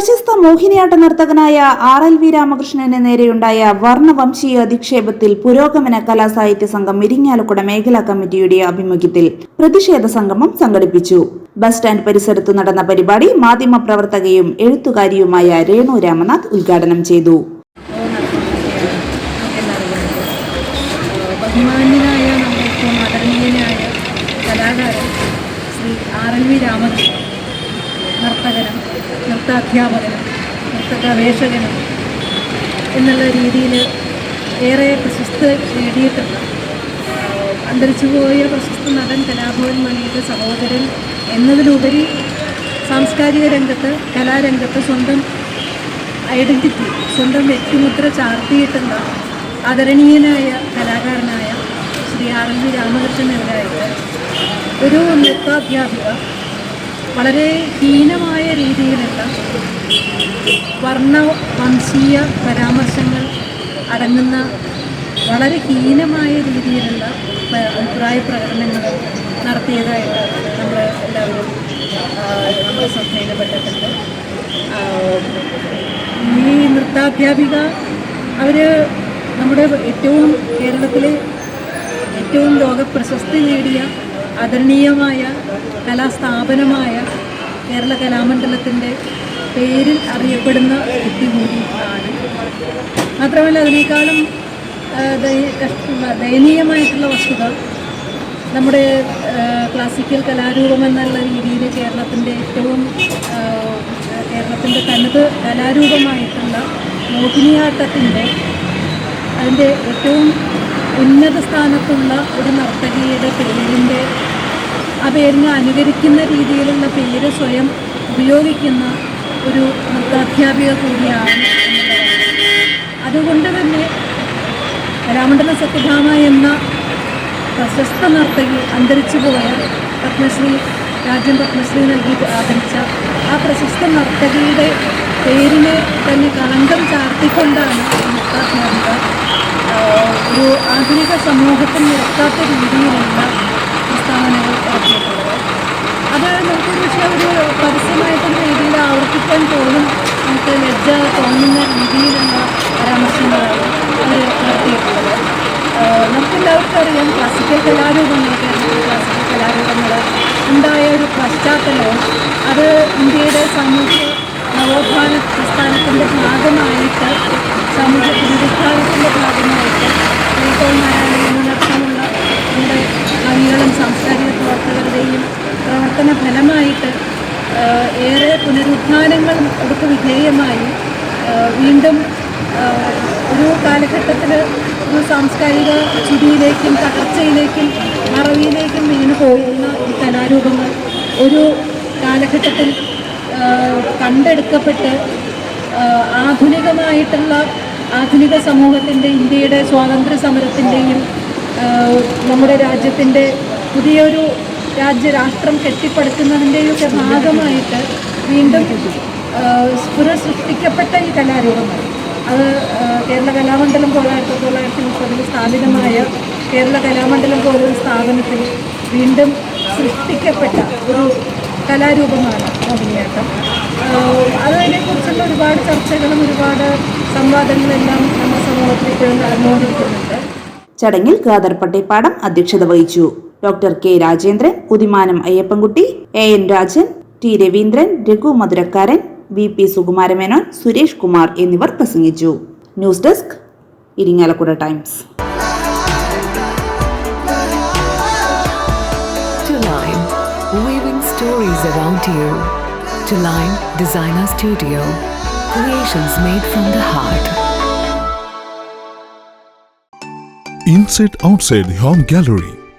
പ്രശസ്ത മോഹിനിയാട്ട നർത്തകനായ ആർ എൽ വി രാമകൃഷ്ണന് നേരെയുണ്ടായ വർണവംശീയ അധിക്ഷേപത്തിൽ പുരോഗമന കലാസാഹിത്യ സംഘം ഇരിങ്ങാലക്കുട മേഖലാ കമ്മിറ്റിയുടെ ആഭിമുഖ്യത്തിൽ പ്രതിഷേധ സംഗമം സംഘടിപ്പിച്ചു. ബസ് സ്റ്റാൻഡ് പരിസരത്ത് നടന്ന പരിപാടി മാധ്യമപ്രവർത്തകയും എഴുത്തുകാരിയുമായ രേണു രാമനാഥ് ഉദ്ഘാടനം ചെയ്തു. കലാകാരൻ Shri R L V Ramakrishnan നർത്തകനും നൃത്താധ്യാപകനും നൃത്ത ഗവേഷകനും എന്നുള്ള രീതിയിൽ ഏറെ പ്രശസ്തി നേടിയിട്ടുണ്ട്. അന്തരിച്ചുപോയ പ്രശസ്ത നടൻ കലാഭവൻ മണിയുടെ സഹോദരൻ എന്നതിലുപരി സാംസ്കാരിക രംഗത്ത് കലാരംഗത്ത് സ്വന്തം ഐഡന്റിറ്റി സ്വന്തം വ്യക്തിമുദ്ര ചാർത്തിയിട്ടുള്ള ആദരണീയനായ കലാകാരനായ ശ്രീ ആർ എൻ വി രാമകൃഷ്ണനെതിരായിട്ട് ഒരു നൃത്താധ്യാപിക വളരെ ഹീനമായ രീതിയിലുള്ള വർണ വംശീയ പരാമർശങ്ങൾ അടങ്ങുന്ന വളരെ ഹീനമായ രീതിയിലുള്ള അഭിപ്രായ പ്രകടനങ്ങൾ നടത്തിയതായിട്ട് നമ്മൾ എല്ലാവരും നമ്മൾ ശ്രദ്ധയിൽപ്പെട്ടിട്ടുണ്ട് ഈ നൃത്താധ്യാപിക അവർ നമ്മുടെ ഏറ്റവും കേരളത്തിലെ ഏറ്റവും ലോകപ്രശസ്തി നേടിയ ആദരണീയമായ കലാസ്ഥാപനമായ കേരള കലാമണ്ഡലത്തിന്റെ പേരിൽ അറിയപ്പെടുന്ന വ്യക്തി കൂടി ആണ് മാത്രമല്ല അതിനേക്കാളും ദയനീയമായിട്ടുള്ള വസ്തുത നമ്മുടെ ക്ലാസിക്കൽ കലാരൂപം എന്നുള്ള രീതിയിൽ കേരളത്തിന്റെ ഏറ്റവും കേരളത്തിന്റെ തനത് കലാരൂപമായിട്ടുള്ള മോഹിനിയാട്ടത്തിന്റെ അതിന്റെ ഏറ്റവും ഉന്നത സ്ഥാനത്തുള്ള ഒരു നർത്തകിയുടെ പേരിന്റെ ആ പേരിനെ അനുകരിക്കുന്ന രീതിയിലുള്ള പേര് സ്വയം ഉപയോഗിക്കുന്ന ഒരു നൃത്താധ്യാപിക കൂടിയാണ്. അതുകൊണ്ട് തന്നെ രാമണ്ഡല സത്യഭാമ എന്ന പ്രശസ്ത നർത്തകി അന്തരിച്ചു പോയ പത്മശ്രീ രാജ്യം പത്മശ്രീ നൽകി ആദരിച്ച ആ പ്രശസ്ത നർത്തകിയുടെ പേരിനെ തന്നെ കളങ്കം ചാർത്തിക്കൊണ്ടാണ് നൃത്താധ്യാപിക ഒരു ആധുനിക സമൂഹത്തിൽ നിർത്താത്ത രീതിയിലുള്ള പ്രസ്താവനകൾ ഇറക്കിയിട്ടുള്ളത് അത് നമുക്ക് പക്ഷേ ഒരു പരസ്യമായിട്ടുള്ള രീതിയിൽ ആവർത്തിക്കാൻ പോലും നമുക്ക് ലജ്ജ തോന്നുന്ന രീതിയിലുള്ള പരാമർശങ്ങളാണ് അവർ നടത്തിയിട്ടുള്ളത്. നമുക്കെല്ലാവർക്കും അറിയാം ക്ലാസിക്കൽ കലാരൂപങ്ങൾ ക്ലാസിക്കൽ കലാരൂപങ്ങൾ ഉണ്ടായ ഒരു പശ്ചാത്തലവും അത് ഇന്ത്യയുടെ സാമൂഹ്യ നവോത്ഥാന പ്രസ്ഥാനത്തിന്റെ ഭാഗമായിട്ട് സാമൂഹ്യ പുനരുദ്ധാനത്തിന്റെ ഭാഗമായിട്ട് ശ്രീകോൺ നാരായണ നടത്തമുള്ള നമ്മുടെ കവികളും സാംസ്കാരിക പ്രവർത്തകരുടെയും പ്രവർത്തന ഫലമായിട്ട് ഏറെ പുനരുദ്ധാനങ്ങൾ അവർക്ക് വിധേയമായി. വീണ്ടും ഒരു കാലഘട്ടത്തിൽ ഒരു സാംസ്കാരിക ചുരിയിലേക്കും തകർച്ചയിലേക്കും മറവിയിലേക്കും വീണ് പോകുന്ന ഈ കലാരൂപങ്ങൾ ഒരു കാലഘട്ടത്തിൽ കണ്ടെടുക്കപ്പെട്ട് ആധുനികമായിട്ടുള്ള ആധുനിക സമൂഹത്തിന്റെ ഇന്ത്യയുടെ സ്വാതന്ത്ര്യ സമരത്തിന്റെയും നമ്മുടെ രാജ്യത്തിന്റെ പുതിയൊരു രാജ്യരാഷ്ട്രം കെട്ടിപ്പടുക്കുന്നതിന്റെയും ഒക്കെ ഭാഗമായിട്ട് വീണ്ടും പുനഃസൃഷ്ടിക്കപ്പെട്ട ഈ കലാരൂപങ്ങൾ. അത് കേരള കലാമണ്ഡലം പോലെ ആയിരത്തി തൊള്ളായിരത്തി മുപ്പതിൽ സ്ഥാപിതമായ കേരള കലാമണ്ഡലം പോലൊരു സ്ഥാപനത്തിൽ വീണ്ടും സൃഷ്ടിക്കപ്പെട്ട ഒരു കലാരൂപമാണ് മോഹിനിയാട്ടം. അതിനെക്കുറിച്ചുള്ള ഒരുപാട് ചർച്ചകളും ഒരുപാട് സംവാദങ്ങളെല്ലാം നമ്മുടെ സമൂഹത്തിൽ ഇപ്പോഴും നടന്നുകൊണ്ടിരിക്കുന്നുണ്ട്. ചടങ്ങിൽ ഖാദർ പട്ടേപ്പാടം അധ്യക്ഷത വഹിച്ചു. Doctor K Rajendran Udimanam Ayyappankutty A N Rajan T Raveendran Raghu Madhurakkaran V P Sukumaramenon Suresh Kumar എന്നിവർ പ്രസംഗിച്ചു news desk Irinjalakuda times stories around you. To Line Designer Studio, creations made from the heart. Inside outside home gallery